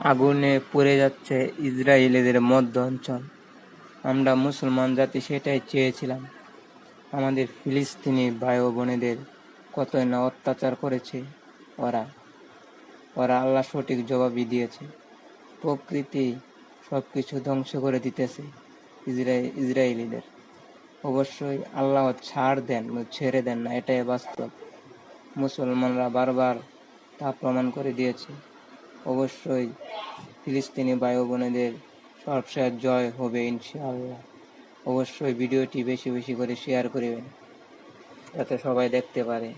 আগুনে পুড়ে যাচ্ছে ইসরায়েলিদের মধ্য অঞ্চল আমরা মুসলমান জাতি সেটাই চেয়েছিলাম। আমাদের ফিলিস্তিনি ভাই ও বোনেদের কতই না অত্যাচার করেছে ওরা। ওরা আল্লাহ সঠিক জবাবই দিয়েছে। প্রকৃতি সব কিছু ধ্বংস করে দিতেছে ইসরায়েল ইসরায়েলিদের। অবশ্যই আল্লাহ ছাড় দেন, ছেড়ে দেন না, এটাই বাস্তব। মুসলমানরা বারবার তা প্রমাণ করে দিয়েছে। অবশ্যই ফিলিস্তিনি ভাই বোনেদের সবশেষ জয় হবে ইনশাআল্লাহ। অবশ্যই ভিডিওটি বেশি বেশি করে শেয়ার করবেন, যাতে সবাই দেখতে পারে।